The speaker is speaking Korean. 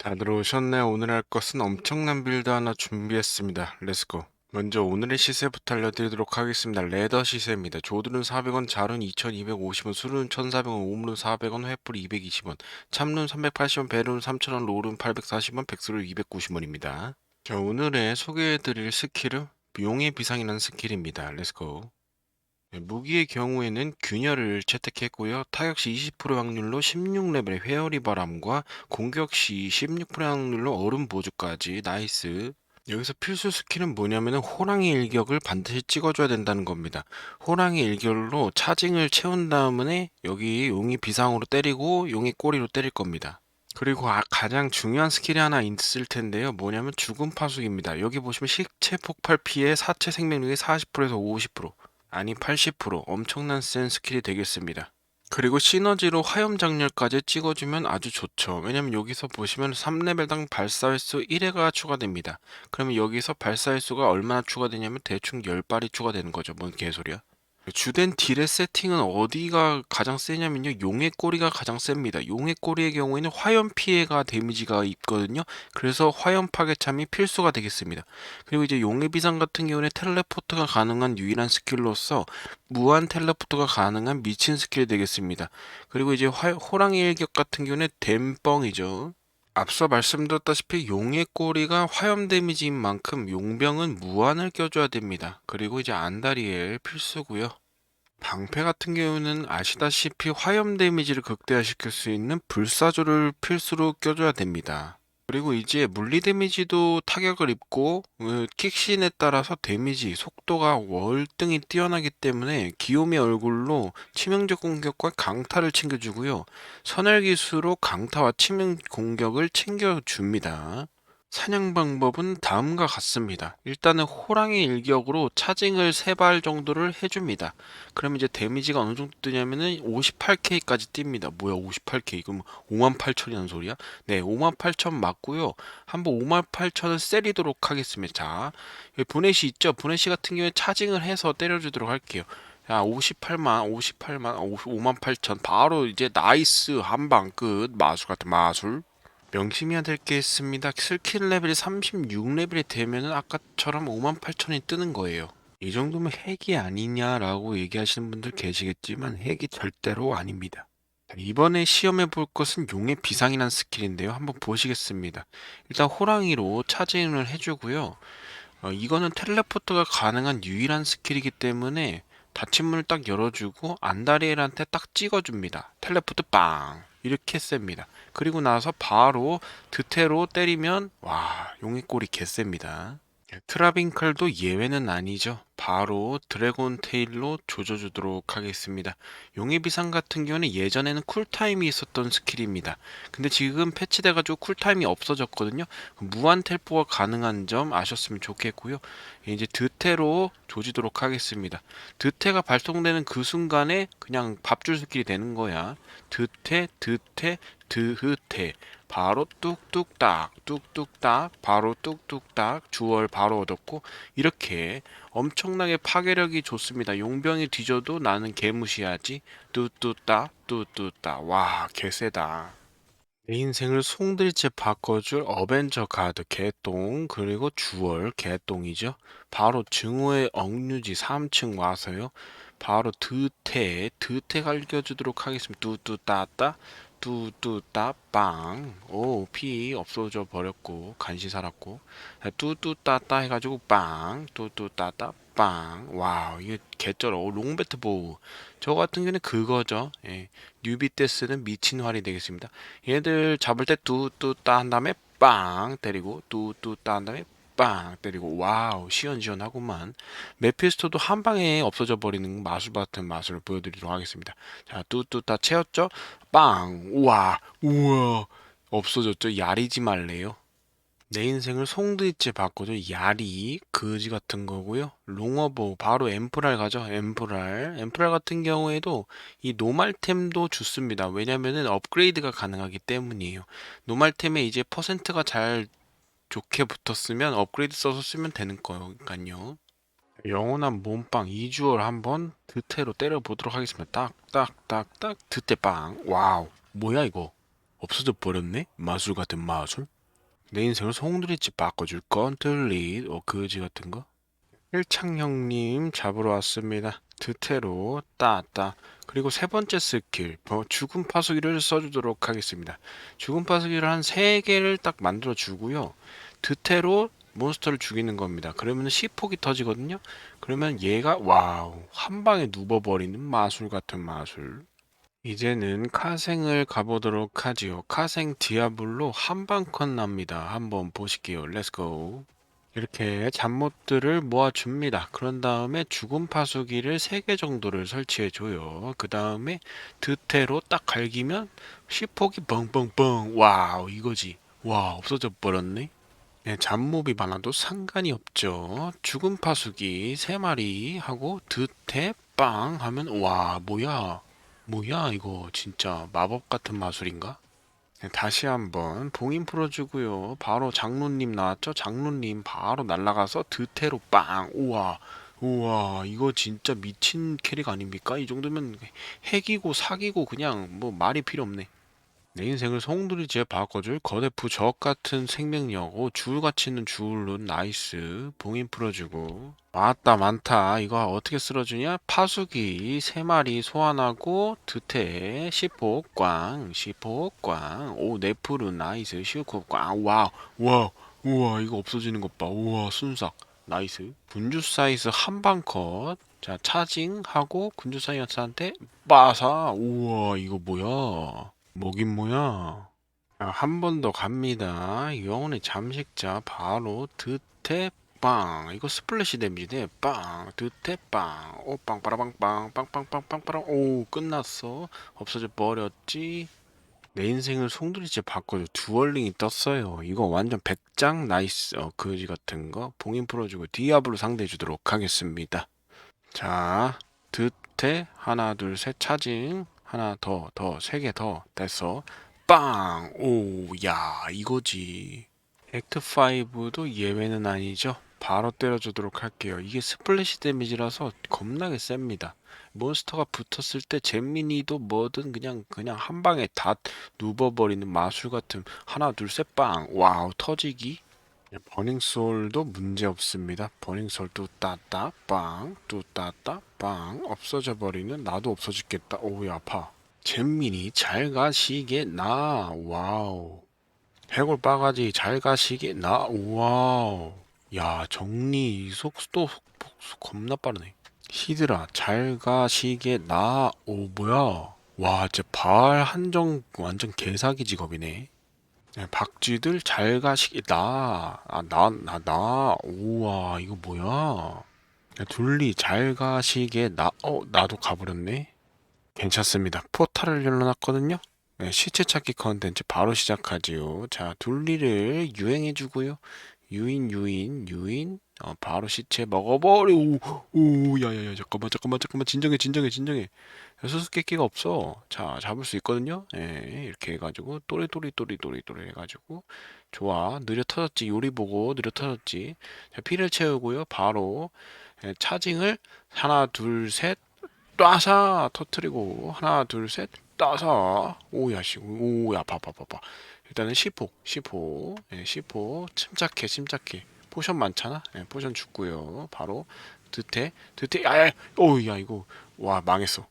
다들 오셨나요? 오늘 할 것은 엄청난 빌드 하나 준비했습니다. 렛츠고. 먼저 오늘의 시세부터 알려드리도록 하겠습니다. 레더 시세입니다. 조드는 400원, 자룬 2250원, 수룬 1400원, 오물은 400원, 횃불 220원, 참룬 380원, 배룬 3000원, 롤은 840원, 백수를 290원입니다. 자, 오늘의 소개해드릴 스킬은 용의 비상이라는 스킬입니다. 렛츠고. 네, 무기의 경우에는 균열을 채택했고요. 타격 시 20% 확률로 16레벨의 회오리 바람과 공격 시 16% 확률로 얼음 보조까지 나이스. 여기서 필수 스킬은 뭐냐면은 호랑이 일격을 반드시 찍어줘야 된다는 겁니다. 호랑이 일격으로 차징을 채운 다음에 여기 용이 비상으로 때리고 용이 꼬리로 때릴 겁니다. 그리고 아- 가장 중요한 스킬이 하나 있을 텐데요. 뭐냐면 죽음 파수기입니다. 여기 보시면 식체 폭발 피해 사체 생명력이 40%에서 50%. 아니 80% 엄청난 센 스킬이 되겠습니다. 그리고 시너지로 화염 장렬까지 찍어주면 아주 좋죠. 왜냐면 여기서 보시면 3레벨당 발사 횟수 1회가 추가됩니다. 그러면 여기서 발사 횟수가 얼마나 추가되냐면 대충 10발이 추가되는 거죠. 뭔 개소리야. 주된 딜의 세팅은 어디가 가장 세냐면요. 용의 꼬리가 가장 셉니다. 용의 꼬리의 경우에는 화염 피해가 데미지가 있거든요. 그래서 화염 파괴참이 필수가 되겠습니다. 그리고 이제 용의 비상 같은 경우는 텔레포트가 가능한 유일한 스킬로서 무한 텔레포트가 가능한 미친 스킬이 되겠습니다. 그리고 이제 화- 호랑이 일격 같은 경우는 댐뻥이죠. 앞서 말씀드렸다시피 용의 꼬리가 화염 데미지인 만큼 용병은 무한을 껴줘야 됩니다. 그리고 이제 안다리엘 필수고요. 방패 같은 경우는 아시다시피 화염 데미지를 극대화시킬 수 있는 불사조를 필수로 껴줘야 됩니다. 그리고 이제 물리 데미지도 타격을 입고 어, 킥신에 따라서 데미지 속도가 월등히 뛰어나기 때문에 기욤의 얼굴로 치명적 공격과 강타를 챙겨주고요. 선열 기수로 강타와 치명 공격을 챙겨줍니다. 사냥 방법은 다음과 같습니다. 일단은 호랑이 일격으로 차징을 세발 정도를 해줍니다. 그럼 이제 데미지가 어느 정도 뜨냐면은 58K까지 띱니다. 뭐야 58K? 그럼 58,000이라는 소리야? 네, 58,000 맞고요. 한번 58,000을 세리도록 하겠습니다. 자, 여기 분해시 있죠? 분해시 같은 경우에 차징을 해서 때려주도록 할게요. 야, 58만, 58만, 5만 8천. 바로 이제 나이스 한방 끝. 마술 같은 마술. 명심해야 될 게 있습니다. 스킬 레벨이 36레벨이 되면은 아까처럼 58,000이 뜨는 거예요. 이 정도면 핵이 아니냐라고 얘기하시는 분들 계시겠지만 핵이 절대로 아닙니다. 자, 이번에 시험해 볼 것은 용의 비상이라는 스킬인데요. 한번 보시겠습니다. 일단 호랑이로 차징을 해주고요. 어, 이거는 텔레포트가 가능한 유일한 스킬이기 때문에 닫힌 문을 딱 열어주고 안다리엘한테 딱 찍어줍니다. 텔레포트 빵! 이렇게 셉니다. 그리고 나서 바로 드테로 때리면 와 용의 꼬리 개셉니다. 트라빈칼도 예외는 아니죠. 바로 드래곤 테일로 조져주도록 하겠습니다. 용의 비상 같은 경우는 예전에는 쿨타임이 있었던 스킬입니다. 근데 지금 패치돼가지고 쿨타임이 없어졌거든요. 무한 텔포가 가능한 점 아셨으면 좋겠고요. 이제 드테로 조지도록 하겠습니다. 드테가 발동되는 그 순간에 그냥 밥줄 스킬이 되는 거야. 드테, 드테, 드흐테. 바로 뚝뚝딱, 뚝뚝딱, 바로 뚝뚝딱, 주얼 바로 얻었고, 이렇게 엄청나게 파괴력이 좋습니다. 용병이 뒤져도 나는 개무시하지. 뚜뚜따, 뚜뚜따. 와, 개세다. 내 인생을 송들이째 바꿔줄 어벤져 가드 개똥 그리고 주얼 개똥이죠. 바로 증오의 억류지 3층 와서요. 바로 드태 드태 갈겨주도록 하겠습니다. 뚜뚜따따 뚜뚜따 빵. 오 피 없어져 버렸고 간시 살았고. 뚜뚜따따 해가지고 빵 뚜뚜따따 빵. 와우 이게 개쩔어. 오, 롱배트 보우. 저 같은 경우는 그거죠. 예. 뉴비 때 쓰는 미친 활이 되겠습니다. 얘들 잡을 때 뚜뚜따 한 다음에 빵 때리고 뚜뚜따 한 다음에 빵 때리고 와우 시원시원하구만. 메피스토도 한 방에 없어져 버리는 마술 같은 마술을 보여드리도록 하겠습니다. 자 뚜뚜따 채웠죠? 빵 우와 우와. 없어졌죠? 야리지 말래요. 내 인생을 송두리째 바꿔줘. 야리 거지 같은 거고요. 롱어보 바로 엠프랄 가죠? 엠프랄. 엠프랄 같은 경우에도 이 노말템도 좋습니다. 왜냐면은 업그레이드가 가능하기 때문이에요. 노말템에 이제 퍼센트가 잘 좋게 붙었으면 업그레이드 써서 쓰면 되는 거니까요 영원한 몸빵 2주얼 한번 드테로 때려보도록 하겠습니다 딱딱딱딱 드테빵 와우 뭐야 이거 없어져 버렸네? 마술 같은 마술? 내 인생을 송두리째 바꿔줄 건틀릿 어 그지 같은 거? 일창형님 잡으러 왔습니다. 드테로 따따 그리고 세 번째 스킬 어, 죽음 파수기를 써주도록 하겠습니다. 죽음 파수기를 한 세 개를 딱 만들어 주고요. 드테로 몬스터를 죽이는 겁니다. 그러면 시폭이 터지거든요. 그러면 얘가 와우 한 방에 누버버리는 마술 같은 마술. 이제는 카생을 가보도록 하지요. 카생 디아블로 한방컷 납니다. 한번 보실게요. 렛츠고. 이렇게 잡못들을 모아줍니다. 그런 다음에 죽음 파수기를 3개 정도를 설치해줘요. 그 다음에 드테로 딱 갈기면 시폭이 뻥뻥뻥. 와우 이거지. 와 없어져 버렸네. 네, 잡몹이 많아도 상관이 없죠. 죽음 파수기 3마리 하고 드테 빵 하면 와 뭐야. 뭐야 이거 진짜 마법 같은 마술인가? 네, 다시 한번 봉인 풀어주고요. 바로 장로님 나왔죠? 장로님 바로 날아가서 드테로 빵! 우와, 우와, 이거 진짜 미친 캐릭 아닙니까? 이 정도면 핵이고 사기고 그냥 뭐 말이 필요 없네. 내 인생을 송두리째 바꿔줄 거대프 적 같은 생명력, 오, 주울같이 있는 주울룬 나이스, 봉인 풀어주고. 많다, 많다. 이거 어떻게 쓸어주냐? 파수기 세 마리 소환하고, 드테, 시폭, 꽝, 시폭, 꽝, 오, 네프룬 나이스, 시우코, 꽝, 와우, 와우, 우와, 이거 없어지는 것 봐. 우와, 순삭. 나이스. 군주 사이즈 한방 컷. 자, 차징하고 군주 사이언스한테 빠사. 우와, 이거 뭐야? 뭐긴 뭐야? 한 번 더 갑니다. 영혼의 잠식자 바로 드테 빵. 이거 스플래시 데미지네. 빵. 드테 빵. 오 빵빠라빵빵 빵빵빵빵빵. 오 끝났어. 없어져 버렸지. 내 인생을 송두리째 바꿔줘. 두얼링이 떴어요. 이거 완전 백장 나이스 어, 그지 같은 거 봉인 풀어주고 디아블로 상대해 주도록 하겠습니다. 자, 드테 하나 둘 셋 차징 하나 더 더 세 개 더 됐어. 빵! 오, 야, 이거지. 액트 5도 예외는 아니죠. 바로 때려주도록 할게요. 이게 스플래시 데미지라서 겁나게 셉니다. 몬스터가 붙었을 때 잼미니도 뭐든 그냥 그냥 한 방에 다 누버버리는 마술 같은 하나 둘 셋 빵 와우 터지기 버닝솔도 문제 없습니다. 버닝솔 뚜따따 빵 뚜따따 빵 없어져 버리는 나도 없어지겠다. 오우 아파. 잼민이 잘 가시게 나 와우. 해골 빠가지 잘 가시게 나 와우. 야 정리 속도 속도 겁나 빠르네. 히드라 잘 가시게 나 오 뭐야. 와 진짜 발 한정 완전 개사기 직업이네. 네, 박쥐들 잘 가시게 나, 아, 나, 나, 나, 우와, 이거 뭐야? 야, 둘리 잘 가시게 나, 어, 나도 가버렸네. 괜찮습니다. 포탈을 열어놨거든요. 네, 시체 찾기 컨텐츠 바로 시작하지요. 자, 둘리를 유행해주고요. 유인, 유인, 유인. 어, 바로 시체 먹어버려. 오, 오, 야야야, 잠깐만, 잠깐만, 잠깐만, 진정해, 진정해, 진정해. 수수께끼가 없어. 자, 잡을 수 있거든요. 예, 이렇게 해가지고 또리 또리 또리 또리 또리 해가지고 좋아. 느려 터졌지. 요리 보고 느려 터졌지. 자, 피를 채우고요. 바로 예, 차징을 하나, 둘, 셋, 따사 터트리고 하나, 둘, 셋, 따사. 오야 씨, 오야 봐봐 봐봐. 일단은 10호, 10호, 예, 10호. 침착해, 침착해. 포션 많잖아. 예, 포션 죽고요. 바로 드태, 드태. 아야, 오야 이거 와 망했어.